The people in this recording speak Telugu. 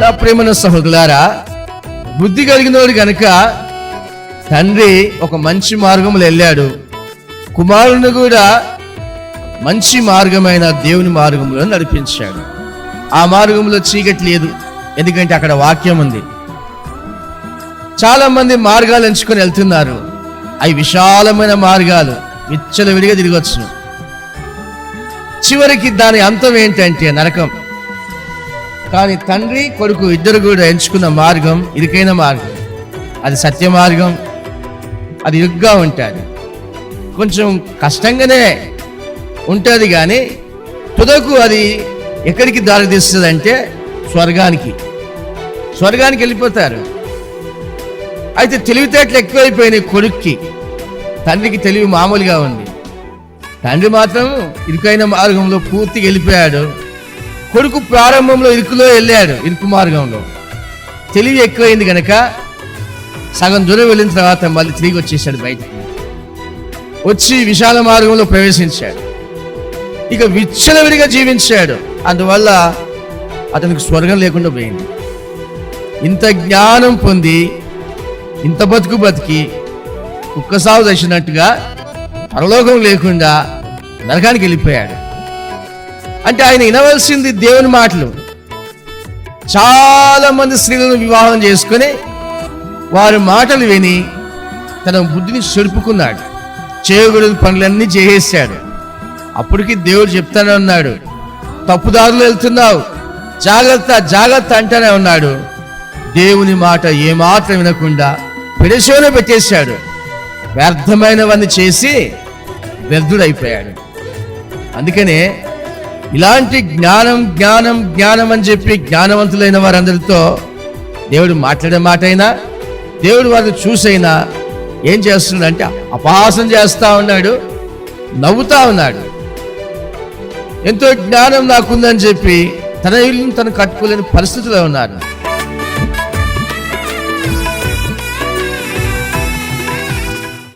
నా ప్రేమన సహోదరులారా బుద్ధి కలిగినోడు కనుక తండ్రి ఒక మంచి మార్గంలో వెళ్ళాడు. కుమారుని కూడా మంచి మార్గమైన దేవుని మార్గంలో నడిపించాడు. ఆ మార్గంలో చీకటి లేదు ఎందుకంటే అక్కడ వాక్యం ఉంది. చాలా మంది మార్గాలు ఎంచుకొని వెళ్తున్నారు. అవి విశాలమైన మార్గాలు విచ్చలవిడిగా తిరగచ్చు. చివరికి దాని అంతం ఏంటంటే నరకం. కానీ తండ్రి కొడుకు ఇద్దరు కూడా ఎంచుకున్న మార్గం ఇరుకైన మార్గం. అది సత్య మార్గం అది ఇరుగ్గా ఉంటుంది. కొంచెం కష్టంగానే ఉంటుంది కానీ తుదకు అది ఎక్కడికి దారి తీస్తుంది అంటే స్వర్గానికి. స్వర్గానికి వెళ్ళిపోతారు. అయితే తెలివితేటలు ఎక్కువైపోయినాయి కొడుక్కి. తండ్రికి తెలివి మామూలుగా ఉంది. తండ్రి మాత్రం ఇరుకైన మార్గంలో పూర్తిగా వెళ్ళిపోయాడు. కొడుకు ప్రారంభంలో ఇరుకులో వెళ్ళాడు ఇరుకు మార్గంలో. తెలివి ఎక్కువైంది కనుక సగం దూరం వెళ్ళిన తర్వాత మళ్ళీ తిరిగి వచ్చేసాడు బయటికి. వచ్చి విశాల మార్గంలో ప్రవేశించాడు. ఇక విచ్చలవిడిగా జీవించాడు. అందువల్ల అతనికి స్వర్గం లేకుండా పోయింది. ఇంత జ్ఞానం పొంది ఇంత బతుకు బతికి కుక్కసావు చేసినట్టుగా పరలోకం లేకుండా నరకానికి వెళ్ళిపోయాడు. అంటే ఆయన వినవలసింది దేవుని మాటలు. చాలా మంది స్త్రీలను వివాహం చేసుకొని వారి మాటలు విని తన బుద్ధిని చెరుపుకున్నాడు చేయకూడని పనులన్నీ చేసేసాడు అప్పటికి దేవుడు చెప్తానే ఉన్నాడు తప్పుదారులు వెళ్తున్నావు జాగ్రత్త జాగ్రత్త అంటానే ఉన్నాడు. దేవుని మాట ఏమాత్రం వినకుండా పెడశోలో పెట్టేశాడు. వ్యర్థమైనవన్నీ చేసి వ్యర్థుడైపోయాడు. అందుకనే ఇలాంటి జ్ఞానం జ్ఞానం జ్ఞానం అని చెప్పి జ్ఞానవంతులైన వారందరితో దేవుడు మాట్లాడే మాట అయినా దేవుడు వారిని చూసైనా ఏం చేస్తున్నాడంటే అపహాసం చేస్తా ఉన్నాడు నవ్వుతా ఉన్నాడు. ఎంతో జ్ఞానం నాకుందని చెప్పి తన ఇల్లును తను కట్టుకోలేని పరిస్థితిలో ఉన్నారు.